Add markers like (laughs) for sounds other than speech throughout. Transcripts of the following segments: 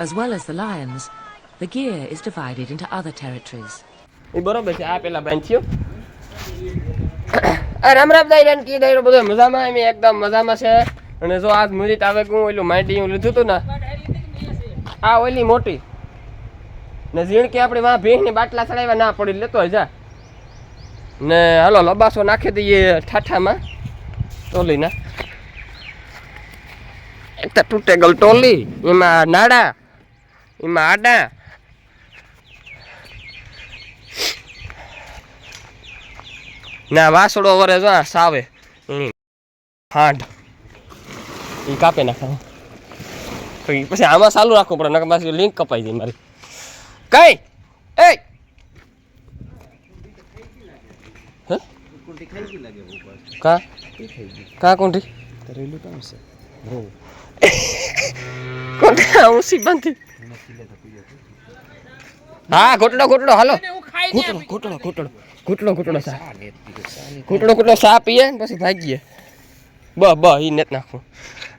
As well as the lions, the gear is divided into other territories. એ બરોબર છે. આ પેલા બેન થયો. (coughs) આ રામ રામ દાઈ ને કી દાઈ બધો મજામાં એમ એકદમ મજામાં છે. અને જો આજ મુરીત આવે કે હું ઓલું માટી હું લીધું હતું ને આ ઓલી મોટી. ને ઝીણ કે આપણે વાં ભીણની બાટલા ચડાવ્યા ના પડી લેતો જા. ને હાલો લબાસો નાખી દઈએ ઠાઠામાં. ટોલીના. એક તો તૂટે ગલ ટોલી એમાં નાડા એમાં આડા ના વાસળો વરે જો સાવે હાંડ એ કાપે નાખે તો ઈ પછી આમાં ચાલુ રાખવું પડે નકર પાછી લિંક કપાઈ જાય મારી કઈ એ હે? કા કા કોંઠી (laughs) કોંઠી હું સીબાંધી હા ઘોટડો ઘોટડો હાલો. ઘૂંટડો ઘૂંટડો ઘૂંટડો ઘૂંટડો ઘૂંટડો સા. ઘૂંટડો ઘૂંટડો સા પીએ પછી ભાગીએ. બ બ ઈ નેત નાખું.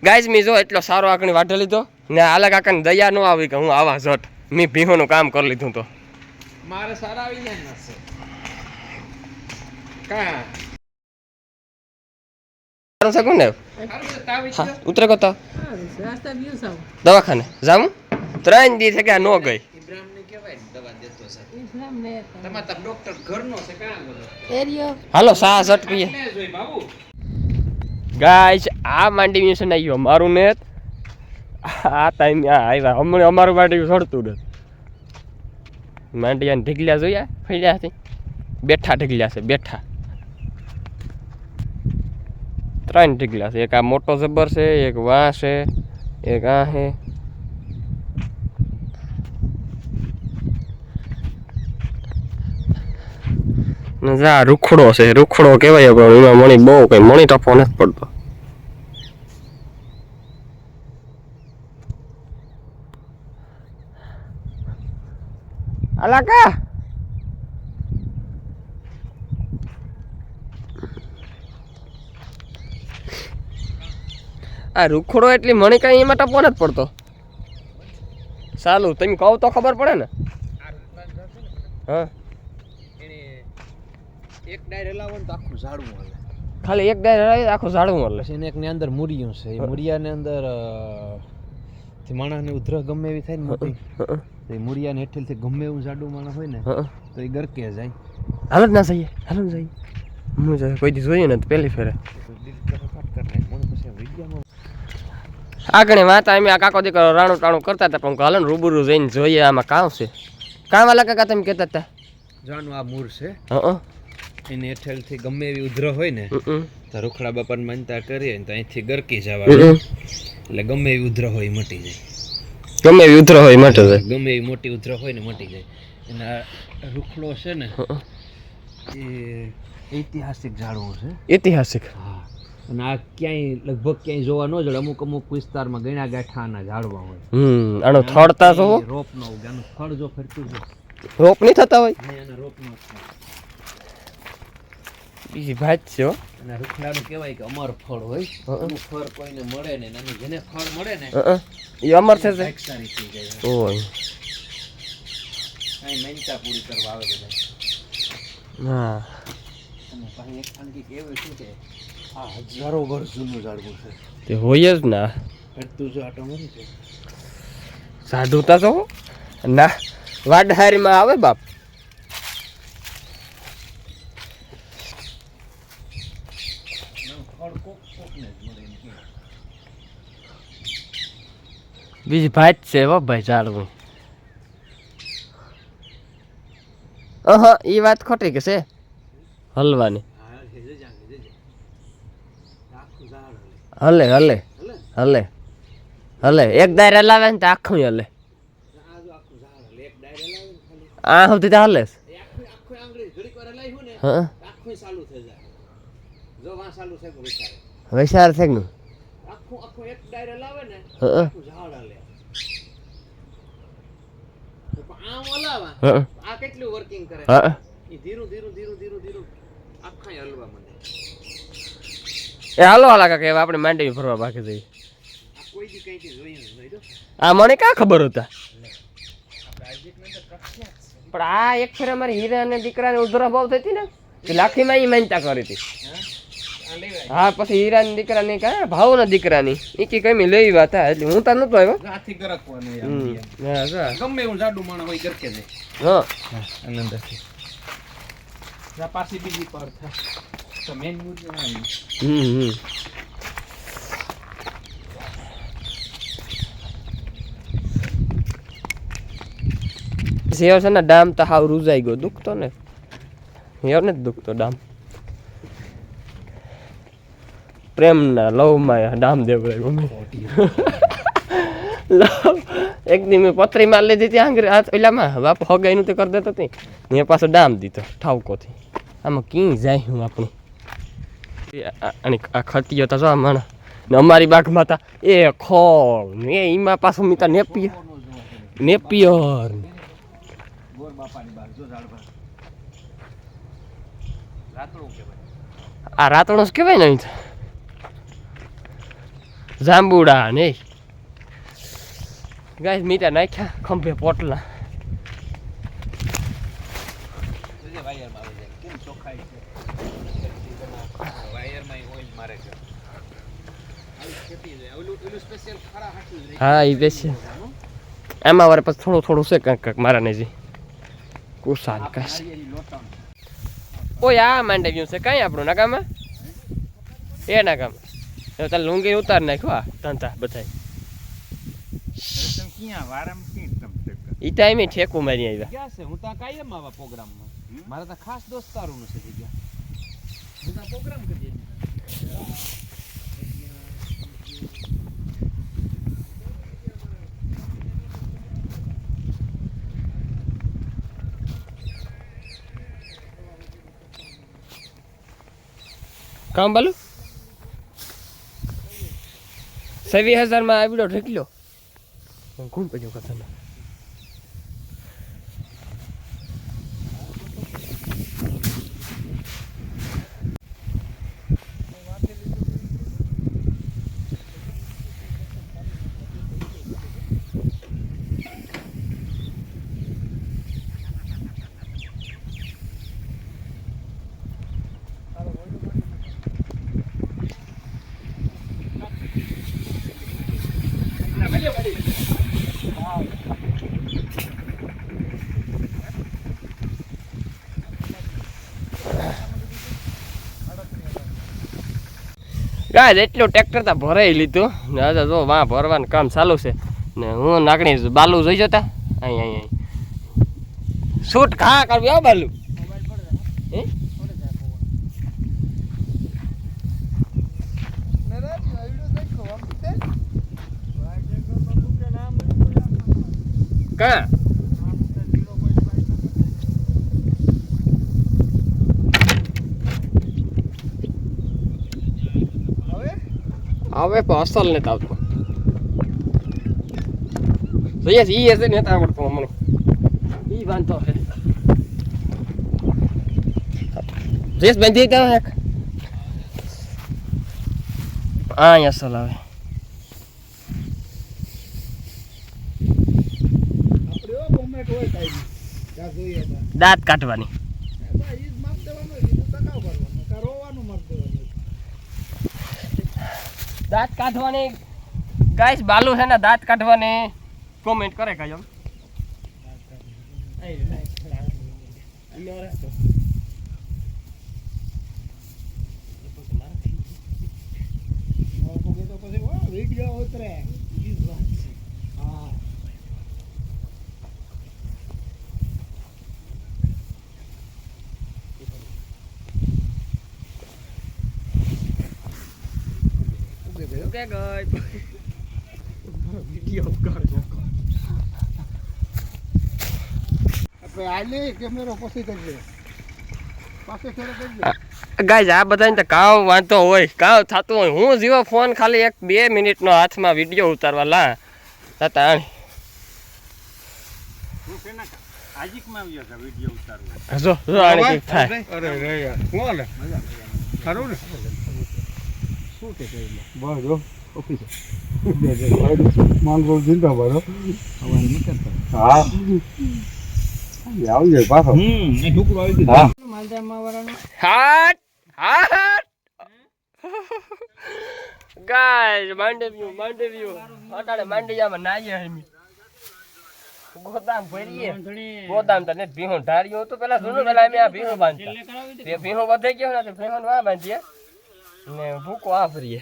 ગાઈઝ મી જો એટલો સારો આકણી વાઢો લીધો ને આલા કાકાને દયા ન આવી કે હું આવા જટ મેં ભીહોનું કામ કરી લીધું તો. મારે સારા આવી જાય ને. કા? સારું છે તાવી હા, ઉતરે કો તો. રાસ્તા વ્યૂ સાવ દવાખાને. જાઉં ત્રણ દી નો ગઈ ને ને છે ને કાં બધો એરિયો હાલો, સા ઝટ પીએ આ માંડી મિશન આવ્યો મારું નેત આ ટાઈમ આવ્યા હમણાં અમારું માંડી સડતું નથી. માંડિયાને ઢીકલ્યા જોયા, ફેર્યા બેઠા ઢીકલ્યા છે, બેઠા. ત્રણ ઢીકલ્યા છે. એક આ મોટો જબર છે, એક વાં છે, એક આ છે. જા, રૂખડો છે. રૂખડો કહેવાય પણ એમાં મણી બહુ કઈ મણી ટપો નથી પડતો. અલા આ રૂખડો એટલી મણી કઈ એમાં ટપો નથી પડતો. સાલું તમે કહો તો ખબર પડે ને. હા એક ડાયર હલાવો તો આખું ઝાડવું હલે. ખાલી એક ડાયર આખું ઝાડવું પછી એને એકની અંદર મૂરિયું છે. એ મૂરિયાની અંદરથી માણસને ઉધર ગમે એવી થાય ને મોટી તો એ મૂરિયાને હેઠળથી ગમે એવું જાડું માણસ હોય ને તો એ ગરકે જાય. હાલ જ ના જઈએ હાલ જ જઈએ. હું જાય કોઈ દી જોઈએ ને તો પહેલી ફેરે તો દિલ કરે ફાટ કરી નાખે. મને પછી આ વિડીયામાં આગળ વાત અમે આ કાકો દીકરો રાણું ટાણું કરતા હતા પણ હાલો રૂબરૂ જઈને જોઈએ આમાં કામ છે. કામ વાલા કાકા તમે કહેતા હતા? જાણું આ મૂળ છે. હં એની હેઠળથી ગમે એવી ઉધર હોય ને તો રૂખડા બાપાને માનતા કરીએ તો અહીંથી ગરકી જવા એટલે ગમે એવી ઉધર હોય મટી જાય. ગમે એવી ઉધર હોય માટે જાય. ગમે એવી મોટી ઉધર હોય ને મટી જાય. અને આ રૂખડો છે ને એ ઐતિહાસિક ઝાડવું છે. ઐતિહાસિક? હા. અને આ ક્યાંય લગભગ ક્યાંય જોવા ન જડે. અમુક અમુક વિસ્તારમાં ગણ્યા ગાંઠાના ઝાડવા હોય. હમ આનો થડતા છો રોપ નો ઉગે. આનું થડ જો ફરતું છે રોપ નહીં થતા હોય? નહીં આના રોપ નો બીજી ભાત છે અને રૂખડાનું કહેવાય કે અમર ફળ હોય. એનું ફળ કોઈને મળે ને એનું જેને ફળ મળે ને એ અમર થશે? એક સારી થઈ જાય. ઓય. અહીં માન્યતા પૂરી કરવા આવે બધા હા. અને પાછી એક ખાનગી કહેવાય શું કે આ હજારો વર્ષ જૂનું ઝાડવું છે. તે હોય જ ના. ફરતું જો આટો મરી છે સાધુતા તો ના વાડહારીમાં આવે બાપ. બીજી ભાત છે હો ભાઈ ઝાડવું. અહ એ વાત ખોટી કે છે? હલવાની હા હેજે જા હેજે જા આખું ઝાડ હલે હલે હલે? હલે એક દાયરા લાવે ને તો આખું હલે. આ સુધી તો હલે હા આખું ચાલુ થઈ જાય. જો વાં ચાલુ છે ને? હા હા. આ કેટલું વર્કિંગ કરે? ધીરું ધીરું ધીરું ધીરું ધીરું આખા હલવા માંડે. એ હાલો હાલા કાકા હવે આપણે માંડવી ફરવા બાકી જઈએ. આ મને ક્યાં ખબર હતા? પણ આ એક ફેર અમારી હીરા અને દીકરાને ઉધરા ભાવ થતી ને તે લાખીમાં ઈ માનતા કરી હતી. હા પછી હીરા ને દીકરાની ના ભાવના દીકરાની એ કે કઈ લઈ વાત હા એટલે હું તો નતો આવ્યો. હાથી ગરકવાનું. ગમે એવું જાડું માણસ હોય ગરકે જાય. હા. આનંદ પાછી બીજી પર થાય. હમ હમ. સેવ છે ને ડામ તો હાવ રૂજાઈ ગયો દુખતો ને. હેવ ને દુખતો ડામ. પ્રેમના લવમાં ડામ દેવરાય ગમે. લવ એક દી મેં પથરી માર લીધી હતી આંગરે આ ઓલામાં બાપ હગાઈનું તે કરી દેતો હતી ને પાછો ડામ દીધો ઠાવકોથી. આમાં કી જાય હું આપણી. અને આ ખતીયો તો જો આ માણસ ને અમારી બાગમાં તા એ ખોળ ને એમાં પાછું મિતા નેપિયર. નેપિયર. આ રાતણો જ કહેવાય ને અહીં જાંબુડા ને ગાય મીતા નાખ્યા ખંભે પોટલા જોજે વાયરમાં આવી જાય કેમ ચોખ્ખાઈ છે વાયરમાં ઓઇલ મારે છે આવી ખેતી છે ઓલું ઓલું સ્પેશિયલ ખરા હાટું જ રહી હા એ બેસી. એમાં વારે પછી થોડું થોડું છે કંઈક કંઈક મારાને જી. કુસાન કાશ ઓય, આ માંડે ગયું છે કાંઈ આપણું નાકામાં એ નાકામાં હવે તાર લુંગી ઉતાર નાખ્યો આ તંતા બધા ક્યાં વારમ ક્યાં તમ એ ટાઈમે મારી છે તો મારા તો ખાસ દોસ્તારોનું છે જગ્યા. તો કામ બાલું? સવી હજારમાં આવીડો ઢેકલ્યો કોણ પડ્યો કથા ગાય એટલું ટ્રેક્ટર તો ભરાઈ લીધું. ને આજે જો વાં ભરવાનું કામ ચાલુ છે. ને હું નાકડી બાલુ જોઈ જતા. અહીં અહીં શૂટ ઘા કરવી હો બાલુ? કાં? હવે અસલ નથી આવતું. જોઈએ ઈ હશે ને આવડતો મને ઈ વાંધો છે. ડ્રેસ બાંધી ગયો હે હા અહીંયા અસલ આવે. દાંત કાઢવાની. દાંત કાઢવાની. ગાઈસ બાલુ છે ને દાંત કાઢવાની. કોમેન્ટ કરે કાયમ કે ગઈ? વિડિયો કર કેમેરો પછી કરજે ગાઈઝ આ બધાને તો કાવ વાંધો હોય કાવ થતું હોય. હું જીવો ફોન ખાલી એક બે મિનિટનો હાથમાં વીડિયો ઉતારવા લા. તાતા આણી. આજીકમાં આવ્યો છે વીડિયો ઉતારવા. જો જો આણી થાય. અરે રે યાર કોણ? ખરું ને? શું કે બસ જો ઓફિસે માંગો જિંદા મારો હવા નીકળતા હા. આવજે પાછો. હમ એ ઢુકડો આવી ગયો. હા. હાટ હાટ. ગાય માંડવ્યું માંડવ્યું અટાણે માંડવિયામાં નાઈએ હમી ગોદામ ભરીએ. ગોદામ તને ભીહું ઢાર્યું હતું. પેલા સુનો પેલા અમે આ ભીહો બાંધતા. તે ભીહું વધે ગયો ને તે ભીહું બાંધીએ. ને ભૂકો આ ભરીએ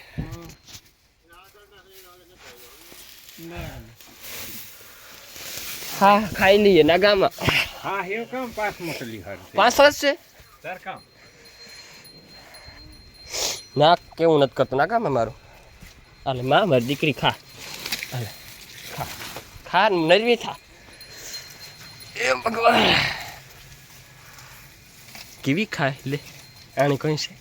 હા ખાઈ લઈએ નાગામાં. હા એ કામ પાસ મોકલી હાર જ છે? તાર કામ. ના કેવું નથી કરતો? નાગામાં મારું? અલે માં મારી દીકરી ખા. હાલે ખા. ખા નરવી થા. એ ભગવાન. કેવી ખાય? લે આણી કહી છે?